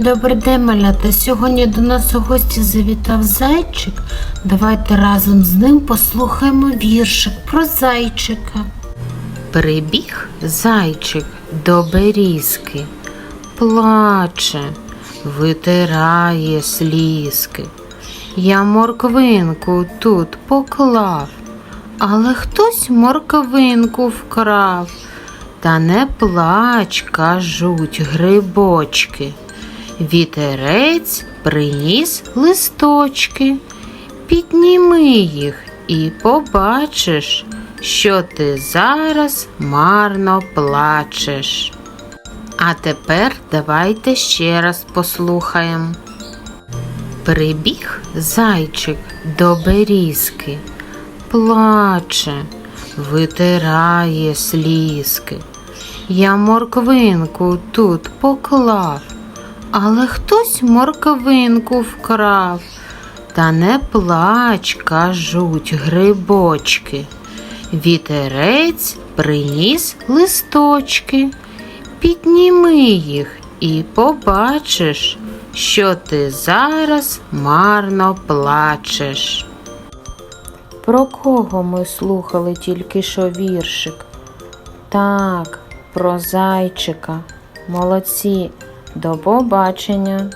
Добрий день, малята. Сьогодні до нас у гості завітав зайчик. Давайте разом з ним послухаємо віршик про зайчика. Прибіг зайчик до берізки, плаче, витирає слізки. Я морквинку тут поклав, але хтось морквинку вкрав. Та не плач, кажуть грибочки. Вітерець приніс листочки. Підніми їх і побачиш, що ти зараз марно плачеш. А тепер давайте ще раз послухаємо. Прибіг зайчик до берізки, плаче, витирає слізки. Я морквинку тут поклав, але хтось морквинку вкрав. Та не плач, кажуть грибочки. Вітерець приніс листочки. Підніми їх і побачиш, що ти зараз марно плачеш. Про кого ми слухали тільки що віршик? Так, про зайчика. Молодці. До побачення.